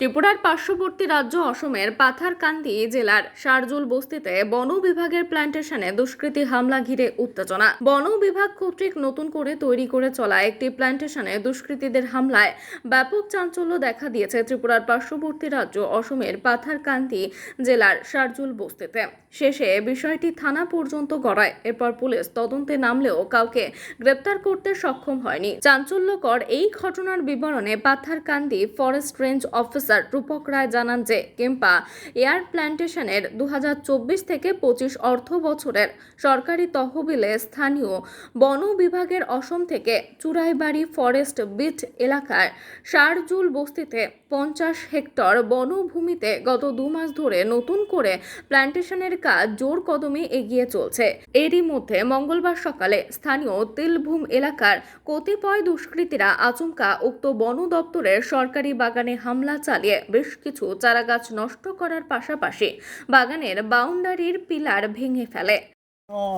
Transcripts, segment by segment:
ত্রিপুরার পার্শ্ববর্তী রাজ্য অসমের পাথারকান্দি জেলার শারজুল বস্তিতে বন বিভাগের প্ল্যান্টেশনে দুষ্কৃতী হামলা ঘিরে উত্তেজনা। বন বিভাগ কর্তৃক নতুন করে তৈরি করে চলা একটি প্ল্যান্টেশনে দুষ্কৃতীদের হামলায় ব্যাপক চাঞ্চল্য দেখা দিয়েছে ত্রিপুরার পার্শ্ববর্তী রাজ্য অসমের পাথারকান্দি জেলার শারজুল বস্তিতে। শেষে বিষয়টি থানা পর্যন্ত গড়ায়, এরপর পুলিশ তদন্তে নামলেও কাউকে গ্রেপ্তার করতে সক্ষম হয়নি। চাঞ্চল্যকর এই ঘটনার বিবরণে Patharkandi forest range officer Rupak Roy জানান যে কেম্পা এয়ার প্ল্যান্টেশনের দু হাজার চব্বিশ থেকে পঁচিশ অর্থ বছরের সরকারি তহবিলে স্থানীয় বন বিভাগের অসম থেকে চুরাইবাড়ি ফরেস্ট বিট এলাকার শারজুল বস্তিতে পঞ্চাশ হেক্টর বনভূমিতে গত দু মাস ধরে নতুন করে প্ল্যান্টেশনের কাজ জোর কদমে এগিয়ে চলছে। এরই মধ্যে মঙ্গলবার সকালে স্থানীয় তেলভূম এলাকার কতিপয় দুষ্কৃতীরা আচমকা উক্ত বন দপ্তরের সরকারি বাগানে হামলা চালিয়ে বেশ কিছু চারাগাছ নষ্ট করার পাশাপাশি বাগানের বাউন্ডারির পিলার ভেঙে ফেলে।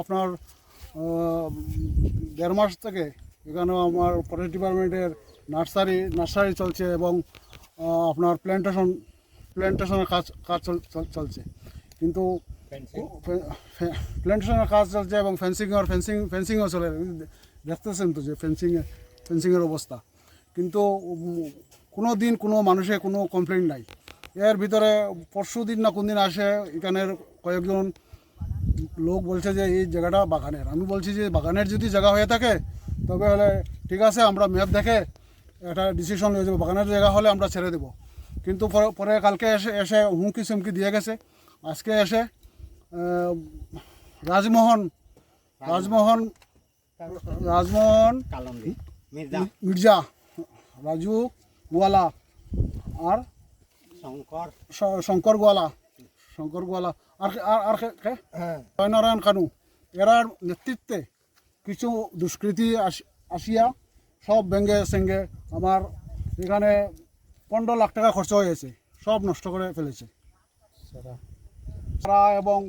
আপনার দেড় মাস থেকে এখানে আমার ফরেস্ট ডিপার্টমেন্টের নার্সারি নার্সারি চলছে এবং আপনার প্ল্যান্টেশন প্ল্যান্টেশনের কাজ কাজ চল- চল- চলছে। কিন্তু প্ল্যান্টেশনের কাজ চলছে এবং ফেন্সিংয়ের ফেন্সিং ফেন্সিংও চলে। দেখতেছেন তো যে ফেন্সিং ফেন্সিংয়ের অবস্থা। কিন্তু কোনো দিন কোনো মানুষের কোনো কমপ্লেন নাই। এর ভিতরে পরশু দিন না কোন দিন আসে এখানের কয়েকজন লোক বলছে যে এই জায়গাটা বাগানের। আমি বলছি যে বাগানের যদি জায়গা হয়ে থাকে তবে হলে ঠিক আছে আমরা ম্যাপ দেখে একটা ডিসিশন হয়ে যাব। বাগানের জায়গা হলে আমরা ছেড়ে দেবো। কিন্তু পরে- পরে কালকে এসে এসে হুমকি সুমকি দিয়ে গেছে। আজকে এসে রাজমোহন রাজমোহন রাজমোহন মির্জা রাজু গোয়ালা আর শঙ্কর শঙ্কর গোয়ালা শঙ্কর গোয়ালা আর আর আর কে- জয়নারায়ণ কানু এরার নেতৃত্বে কিছু দুষ্কৃতি আস- আসিয়া সব ব্যাঙ্গে সেঙ্গে আমার এখানে পনেরো লাখ টাকা খরচ হয়েছে সব নষ্ট করে ফেলেছে। চারা এবং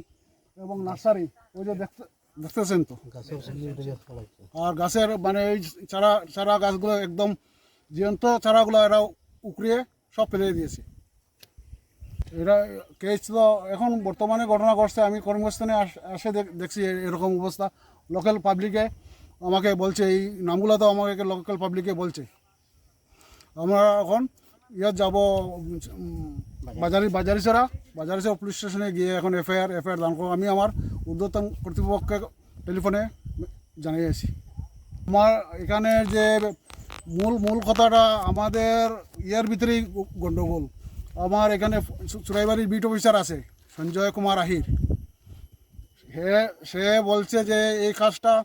এবং নার্সারি ওই যে দেখতে দেখতেছেন তো? আর গাছের মানে এই চারা চারা গাছগুলো একদম জীবন্ত চারাগুলো এরা উকড়িয়ে সব ফেলে দিয়েছে। এরা কেস তো এখন বর্তমানে ঘটনা ঘটছে আমি কর্মস্থানে আস- দেখছি এরকম অবস্থা। লোকাল পাবলিকে আমাকে বলছে, এই নামগুলো তো আমাকে লোকাল পাবলিকে বলছে। আমরা এখন ইয়াত যাব বাজারি, বাজারিছড়া বাজারিছড়া পুলিশ স্টেশনে গিয়ে এখন এফআইআর এফআইআর দান করব আমি আমার ঊর্ধ্বতন কর্তৃপক্ষকে টেলিফোনে জানিয়েছি আমার এখানে যে মূল মূল কথাটা, আমাদের ইয়ের ভিতরেই গ- গন্ডগোল। আমার এখানে চুরাইবাড়ির বিট অফিসার আছে, সঞ্জয় কুমার আহির। সে সে বলছে যে, এই কাজটা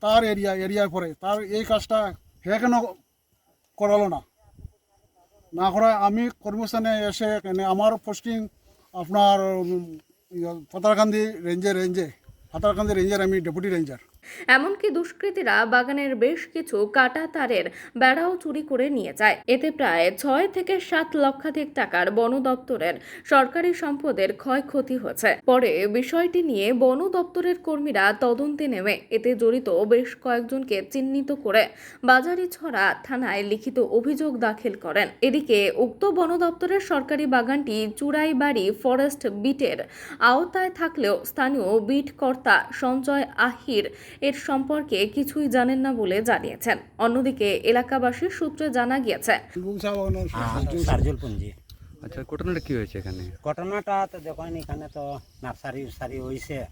তার এরিয়া এরিয়ায় পরে। তার এই কাজটা হে কেন করালো না। না করা আমি কর্মস্থানে এসে আমার পোস্টিং আপনার উম, ইয়ে, পাতারকান্দি রেঞ্জে রেঞ্জে পাতারকান্দি রেঞ্জের আমি ডেপুটি রেঞ্জার এমনকি দুষ্কৃতীরা বাগানের বেশ কিছু কাটা তারের বেড়াও চুরি করে নিয়ে যায়। এতে প্রায় ছয় থেকে সাত লক্ষাধিক টাকার বন দপ্তরের সরকারি সম্পদের ক্ষয়ক্ষতি হয়েছে। পরে বিষয়টি নিয়ে বন দপ্তরের কর্মীরা তদন্তে নেমে, এতে জড়িত বেশ কয়েকজনকে চিহ্নিত করে বাজারিছড়া থানায় লিখিত অভিযোগ দাখিল করেন। এদিকে উক্ত বন দপ্তরের সরকারি বাগানটি চুরাইবাড়ি ফরেস্ট বিটের আওতায় থাকলেও স্থানীয় বিট কর্তা সঞ্জয় আহির এর সম্পর্কে কিছুই জানেন না বলে জানিয়েছেন। অন্যদিকে এলাকাবাসীর সূত্রে জানা গিয়েছে। আচ্ছা ঘটনাটা কি হয়েছে এখানে? ঘটনাটা তো দেখেন এখানে তো নার্সারি সারি হয়েছে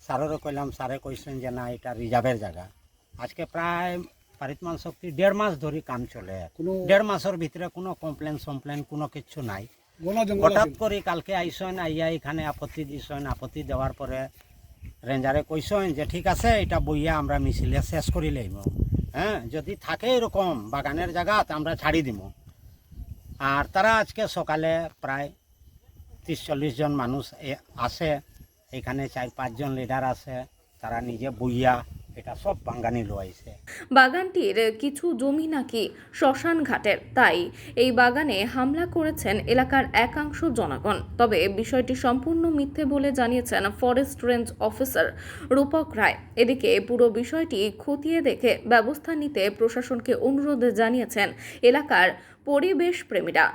স্যারেরও কইলাম স্যারে কইছেন যে না এটা রিজার্ভের জায়গা। আজকে প্রায় পারিতমান শক্তি দেড় মাস ধরে কাম চলে। কোনো- দেড় মাসের ভিতরে কোনো কমপ্লেন সম্প্লেন কোনো কিছু নাই। হঠাৎ করে কালকে আইসেন আইয়া এখানে আপত্তি দিছেন। আপত্তি দেওয়ার পরে রেঞ্জারে কইসেন যে, ঠিক আছে, এটা বইয়া আমরা মিছিলে শেষ করি লইব হ্যাঁ যদি থাকে এরকম বাগানের জায়গা আমরা ছাড়ি দিব আর তারা আজকে সকালে প্রায় তিরিশ চল্লিশ জন মানুষ আসে এখানে চার পাঁচজন লিডার আছে। তারা নিজে বইয়া এটা সব বাঙানি রয়েছে। বাগানটির কিছু জমি নাকি শ্মশান ঘাটের, তাই এই বাগানে হামলা করেছেন এলাকার একাংশ জনগণ। তবে বিষয়টি সম্পূর্ণ মিথ্যে বলে জানিয়েছেন forest range officer Rupak Roy. এদিকে পুরো বিষয়টি খতিয়ে দেখে ব্যবস্থা নিতে প্রশাসনকে অনুরোধ জানিয়েছেন এলাকার পরিবেশ প্রেমীরা।